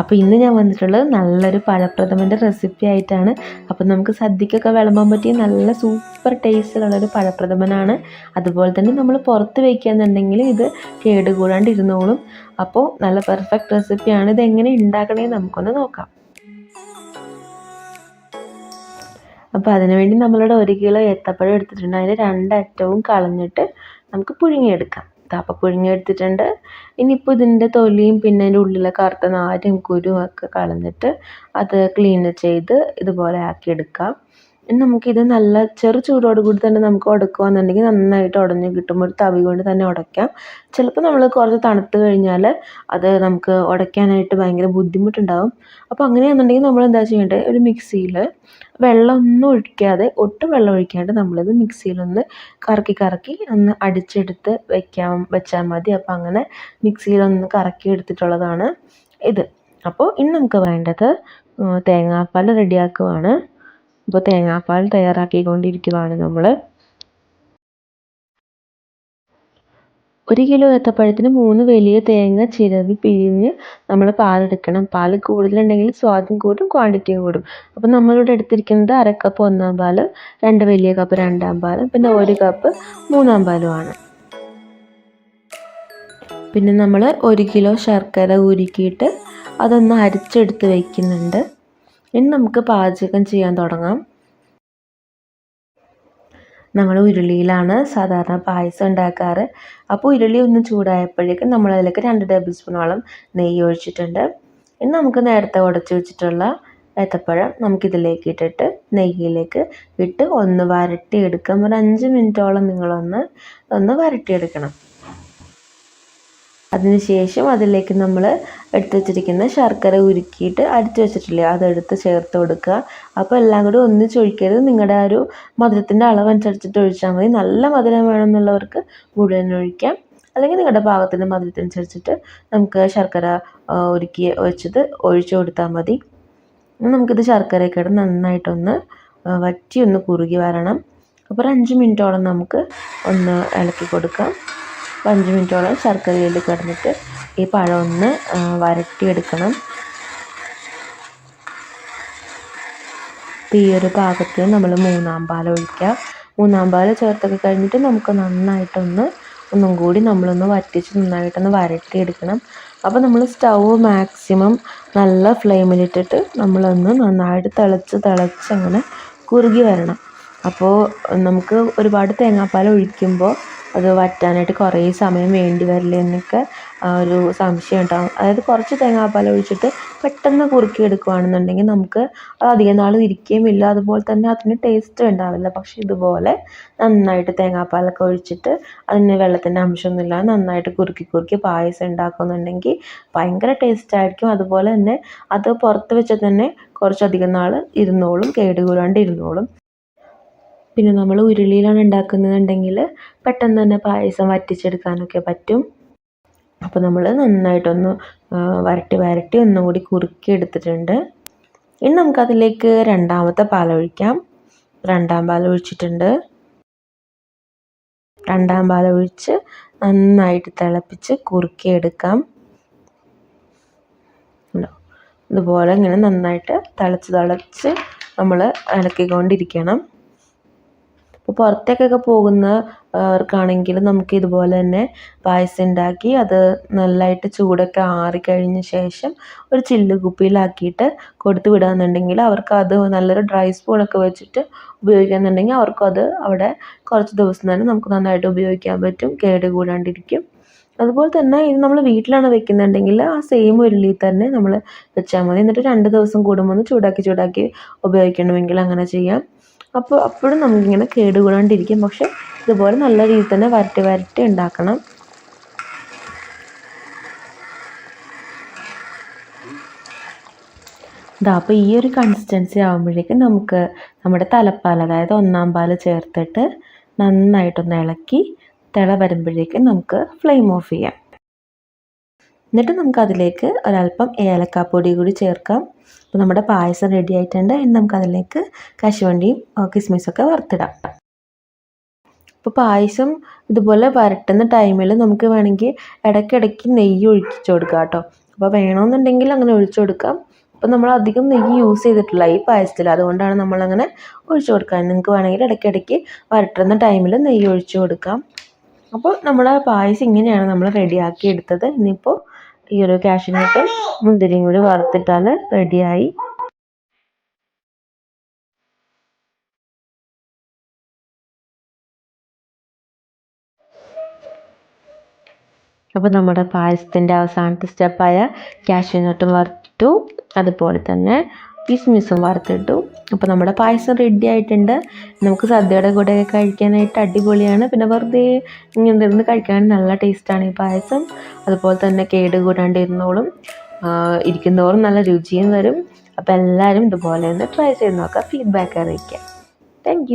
അപ്പോൾ ഇന്ന് ഞാൻ വന്നിട്ടുള്ളത് നല്ലൊരു പഴപ്രഥമന്റെ റെസിപ്പി ആയിട്ടാണ്. അപ്പോൾ നമുക്ക് സദ്യക്കൊക്കെ വിളമ്പാൻ പറ്റിയ നല്ല സൂപ്പർ ടേസ്റ്റിലുള്ളൊരു പഴപ്രഥമനാണ്. അതുപോലെ തന്നെ നമ്മൾ പുറത്ത് വയ്ക്കുകയെന്നുണ്ടെങ്കിൽ ഇത് കേടുകൂടാണ്ട് ഇരുന്നോളും അപ്പോൾ നല്ല പെർഫെക്റ്റ് റെസിപ്പിയാണ് ഇത് എങ്ങനെ ഉണ്ടാക്കണേ നമുക്കൊന്ന് നോക്കാം. അപ്പോൾ അതിനുവേണ്ടി നമ്മളിവിടെ ഒരു കിലോ ഏത്തപ്പഴം എടുത്തിട്ടുണ്ട്. അതിന്റെ രണ്ടറ്റവും കളഞ്ഞിട്ട് നമുക്ക് പുഴുങ്ങിയെടുക്കാം. അപ്പോൾ പുഴുങ്ങിയെടുത്തിട്ടുണ്ട്. ഇനിയിപ്പോൾ ഇതിന്റെ തൊലിയും പിന്നെ അതിന്റെ ഉള്ളിലെ കറുത്ത നാരും കുരുവും കളഞ്ഞിട്ട് അത് ക്ലീൻ ചെയ്ത് ഇതുപോലെ ആക്കിയെടുക്കാം. നമുക്കിത് നല്ല ചെറു ചൂടോട് കൂടി തന്നെ നമുക്ക് ഉടക്കുകയാണെന്നുണ്ടെങ്കിൽ നന്നായിട്ട് ഉടഞ്ഞ് കിട്ടും. ഒരു തവി കൊണ്ട് തന്നെ ഉടയ്ക്കാം. ചിലപ്പോൾ നമ്മൾ കുറച്ച് തണുത്ത് കഴിഞ്ഞാൽ അത് നമുക്ക് ഉടയ്ക്കാനായിട്ട് ഭയങ്കര ബുദ്ധിമുട്ടുണ്ടാകും അപ്പോൾ അങ്ങനെയാണെന്നുണ്ടെങ്കിൽ നമ്മൾ എന്താ ചെയ്യേണ്ടത്? ഒരു മിക്സിയിൽ വെള്ളമൊന്നും ഒഴിക്കാതെ ഒട്ടും വെള്ളം ഒഴിക്കാണ്ട് നമ്മളിത് മിക്സിയിലൊന്ന് കറക്കി കറക്കി ഒന്ന് അടിച്ചെടുത്ത് വെക്കാം വെച്ചാൽ മതി. അപ്പോൾ അങ്ങനെ മിക്സിയിലൊന്ന് കറക്കി എടുത്തിട്ടുള്ളതാണ് ഇത്. അപ്പോൾ ഇനി നമുക്ക് വേണ്ടത് തേങ്ങാപ്പാൽ റെഡിയാക്കുവാണ്. അപ്പോൾ തേങ്ങാപ്പാൽ തയ്യാറാക്കിക്കൊണ്ടിരിക്കുകയാണ് നമ്മൾ ഒരു കിലോ ഏത്തപ്പഴത്തിന് മൂന്ന് വലിയ തേങ്ങ ചിരവി പിഴിഞ്ഞ് നമ്മൾ പാലെടുക്കണം. പാൽ കൂടുതലുണ്ടെങ്കിൽ സ്വാദും കൂടും ക്വാണ്ടിറ്റിയും കൂടും. അപ്പോൾ നമ്മളിവിടെ എടുത്തിരിക്കുന്നത് അര കപ്പ് ഒന്നാം പാൽ രണ്ട് വലിയ കപ്പ് രണ്ടാം പാൽ പിന്നെ ഒരു കപ്പ് മൂന്നാം പാലുമാണ്. പിന്നെ നമ്മൾ ഒരു കിലോ ശർക്കര ഉരുക്കിയിട്ട് അതൊന്ന് അരിച്ചെടുത്ത് വയ്ക്കുന്നുണ്ട് ഇനി നമുക്ക് പാചകം ചെയ്യാൻ തുടങ്ങാം. നമ്മൾ ഉരുളിയിലാണ് സാധാരണ പായസം ഉണ്ടാക്കാറ്. അപ്പോൾ ഉരുളി ഒന്ന് ചൂടായപ്പോഴേക്കും നമ്മൾ അതിലേക്ക് രണ്ട് ടേബിൾ സ്പൂണോളം നെയ്യ് ഒഴിച്ചിട്ടുണ്ട്. ഇനി നമുക്ക് നേരത്തെ ഉടച്ചു വെച്ചിട്ടുള്ള ഏത്തപ്പഴം നമുക്കിതിലേക്ക് ഇട്ടിട്ട് നെയ്യിലേക്ക് ഇട്ട് ഒന്ന് വരട്ടിയെടുക്കാം ഒരു അഞ്ച് മിനിറ്റോളം നിങ്ങളൊന്ന് ഒന്ന് വരട്ടിയെടുക്കണം. അതിനുശേഷം അതിലേക്ക് നമ്മൾ എടുത്ത് വെച്ചിരിക്കുന്ന ശർക്കര ഉരുക്കിയിട്ട് അരിച്ച് വെച്ചിട്ടില്ലേ അതെടുത്ത് ചേർത്ത് കൊടുക്കുക. അപ്പോൾ എല്ലാം കൂടി ഒന്നിച്ച് ഒഴിക്കരുത് നിങ്ങളുടെ ആ ഒരു മധുരത്തിന്റെ അളവനുസരിച്ചിട്ട് ഒഴിച്ചാൽ മതി. നല്ല മധുരം വേണമെന്നുള്ളവർക്ക് മുഴുവൻ ഒഴിക്കാം. അല്ലെങ്കിൽ നിങ്ങളുടെ പാകത്തിന്റെ മധുരത്തിനനുസരിച്ചിട്ട് നമുക്ക് ശർക്കര ഉരുക്കി വെച്ചത് ഒഴിച്ചു കൊടുത്താൽ മതി. നമുക്കിത് ശർക്കരയൊക്കെ ഇട്ട് നന്നായിട്ടൊന്ന് വറ്റി ഒന്ന് കുറുകി വരണം. അപ്പോൾ ഒരു അഞ്ച് മിനിറ്റോളം നമുക്ക് ഒന്ന് ഇളക്കി കൊടുക്കാം. അപ്പോൾ അഞ്ച് മിനിറ്റോളം ശർക്കരയിൽ കിടന്നിട്ട് ഈ പഴം ഒന്ന് വരട്ടിയെടുക്കണം. അപ്പോൾ ഈ ഒരു പാകത്തിന് നമ്മൾ മൂന്നാം പാൽ ഒഴിക്കുക മൂന്നാം പാൽ ചേർത്തൊക്കെ കഴിഞ്ഞിട്ട് നമുക്ക് നന്നായിട്ടൊന്ന് ഒന്നും കൂടി നമ്മളൊന്ന് വറ്റിച്ച് നന്നായിട്ടൊന്ന് വരട്ടിയെടുക്കണം. അപ്പോൾ നമ്മൾ സ്റ്റൗ മാക്സിമം നല്ല ഫ്ലെയിമിലിട്ടിട്ട് നമ്മളൊന്ന് നന്നായിട്ട് തിളച്ച് തിളച്ച് അങ്ങനെ കുറുകി വരണം. അപ്പോൾ നമുക്ക് ഒരുപാട് തേങ്ങാപ്പാൽ ഒഴിക്കുമ്പോൾ അത് വറ്റാനായിട്ട് കുറേ സമയം വേണ്ടി വരില്ലേ എന്നൊക്കെ ഒരു സംശയം ഉണ്ടാകും അതായത് കുറച്ച് തേങ്ങാപ്പാൽ ഒഴിച്ചിട്ട് പെട്ടെന്ന് കുറുക്കി എടുക്കുകയാണെന്നുണ്ടെങ്കിൽ നമുക്ക് അത് അധികം നാൾ ഇരിക്കുകയും ഇല്ല. അതുപോലെ തന്നെ അതിന് ടേസ്റ്റ് ഉണ്ടാവില്ല. പക്ഷേ ഇതുപോലെ നന്നായിട്ട് തേങ്ങാപ്പാലൊക്കെ ഒഴിച്ചിട്ട് അതിന് വെള്ളത്തിന്റെ അംശമൊന്നുമില്ലാതെ നന്നായിട്ട് കുറുക്കി കുറുക്കി പായസം ഉണ്ടാക്കുന്നുണ്ടെങ്കിൽ ഭയങ്കര ടേസ്റ്റായിരിക്കും അതുപോലെ തന്നെ അത് പുറത്ത് വെച്ചാൽ തന്നെ കുറച്ചധികം നാൾ ഇരുന്നോളും കേടുകൂടാണ്ട് ഇരുന്നോളും. പിന്നെ നമ്മൾ ഉരുളിയിലാണ് ഉണ്ടാക്കുന്നതെന്നുണ്ടെങ്കിൽ പെട്ടെന്ന് തന്നെ പായസം വറ്റിച്ചെടുക്കാനൊക്കെ പറ്റും. അപ്പോൾ നമ്മൾ നന്നായിട്ടൊന്ന് വരട്ടി വരട്ടി ഒന്നും കൂടി കുറുക്കി എടുത്തിട്ടുണ്ട്. ഇനി നമുക്കതിലേക്ക് രണ്ടാമത്തെ പാലൊഴിക്കാം രണ്ടാം പാൽ ഒഴിച്ചിട്ടുണ്ട്. രണ്ടാം പാൽ ഒഴിച്ച് നന്നായിട്ട് തിളപ്പിച്ച് കുറുക്കി എടുക്കാം. ഇതുപോലെ ഇങ്ങനെ നന്നായിട്ട് തിളച്ച് തിളച്ച് നമ്മൾ ഇളക്കിക്കൊണ്ടിരിക്കണം അപ്പോൾ പുറത്തേക്കൊക്കെ പോകുന്നവർക്കാണെങ്കിൽ നമുക്ക് ഇതുപോലെ തന്നെ പായസം ഉണ്ടാക്കി അത് നല്ലതായിട്ട് ചൂടൊക്കെ ആറിക്കഴിഞ്ഞ ശേഷം ഒരു ചില്ല് കുപ്പിയിലാക്കിയിട്ട് കൊടുത്തു വിടുകയെന്നുണ്ടെങ്കിൽ അവർക്ക് അത് നല്ലൊരു ഡ്രൈ സ്പൂണൊക്കെ വെച്ചിട്ട് ഉപയോഗിക്കാന്നുണ്ടെങ്കിൽ അവർക്കും അത് അവിടെ കുറച്ച് ദിവസം തന്നെ നമുക്ക് നന്നായിട്ട് ഉപയോഗിക്കാൻ പറ്റും കേട് കൂടാണ്ടിരിക്കും. അതുപോലെ തന്നെ ഇത് നമ്മൾ വീട്ടിലാണ് വെക്കുന്നുണ്ടെങ്കിൽ ആ സെയിം ഉരുളിയിൽ തന്നെ നമ്മൾ വെച്ചാൽ മതി. എന്നിട്ട് രണ്ട് ദിവസം കൂടുമ്പോൾ ഒന്ന് ചൂടാക്കി ചൂടാക്കി ഉപയോഗിക്കണമെങ്കിൽ അങ്ങനെ ചെയ്യാം. അപ്പോൾ അപ്പോഴും നമുക്കിങ്ങനെ കേടുകൂടാണ്ടിരിക്കും. പക്ഷെ ഇതുപോലെ നല്ല രീതിയിൽ തന്നെ വരട്ടി വരട്ടി ഉണ്ടാക്കണം. ഇതാ അപ്പോൾ ഈ ഒരു കൺസിസ്റ്റൻസി ആകുമ്പോഴേക്കും നമുക്ക് നമ്മുടെ തലപ്പാൽ അതായത് ഒന്നാം പാൽ ചേർത്തിട്ട് നന്നായിട്ടൊന്ന് ഇളക്കി തിള വരുമ്പോഴേക്കും നമുക്ക് ഫ്ലെയിം ഓഫ് ചെയ്യാം. എന്നിട്ട് നമുക്ക് അതിലേക്ക് ഒരല്പം ഏലക്കാപ്പൊടി കൂടി ചേർക്കാം. അപ്പോൾ നമ്മുടെ പായസം റെഡി ആയിട്ടുണ്ട്. ഇനി നമുക്ക് അതിലേക്ക് കശുവണ്ടിയും കിസ്മിസൊക്കെ വറുത്തിടാം. അപ്പോൾ പായസം ഇതുപോലെ വരട്ടുന്ന ടൈമിൽ നമുക്ക് വേണമെങ്കിൽ ഇടയ്ക്കിടയ്ക്ക് നെയ്യ് ഒഴിച്ചു കൊടുക്കാം കേട്ടോ. അപ്പോൾ വേണമെന്നുണ്ടെങ്കിൽ അങ്ങനെ ഒഴിച്ചു കൊടുക്കാം. അപ്പോൾ നമ്മൾ അധികം നെയ്യ് യൂസ് ചെയ്തിട്ടില്ല ഈ പായസത്തിൽ. അതുകൊണ്ടാണ് നമ്മളങ്ങനെ ഒഴിച്ചു കൊടുക്കാൻ നിങ്ങൾക്ക് വേണമെങ്കിൽ ഇടയ്ക്കിടയ്ക്ക് വരട്ടുന്ന ടൈമിൽ നെയ്യ് ഒഴിച്ചു കൊടുക്കാം. അപ്പോൾ നമ്മുടെ പായസം ഇങ്ങനെയാണ് നമ്മൾ റെഡിയാക്കി എടുത്തത്. ഇനിയിപ്പോൾ ഈ ഒരു കാഷ്യൂനട്ടും മുന്തിരിയും കൂടി വറുത്തിട്ടാൽ റെഡിയായി അപ്പോൾ നമ്മുടെ പായസത്തിന്റെ അവസാനത്തെ സ്റ്റെപ്പായ കാഷ്യൂനട്ടും വറുത്തു. അതുപോലെ തന്നെ കിസ്മിസും വറുത്തിട്ടു. അപ്പോൾ നമ്മുടെ പായസം റെഡി ആയിട്ടുണ്ട്. നമുക്ക് സദ്യയുടെ കൂടെ കഴിക്കാനായിട്ട് അടിപൊളിയാണ്. പിന്നെ വെറുതെ ഇങ്ങനെ ഇരുന്ന് കഴിക്കാൻ നല്ല ടേസ്റ്റാണ് ഈ പായസം. അതുപോലെ തന്നെ കേട് കൂടാണ്ട് ഇരുന്നോളും ഇരിക്കുന്നതോറും നല്ല രുചിയും വരും. അപ്പോൾ എല്ലാവരും ഇതുപോലെ ഒന്ന് ട്രൈ ചെയ്ത് നോക്കുക ഫീഡ്ബാക്ക് അറിയിക്കുക താങ്ക്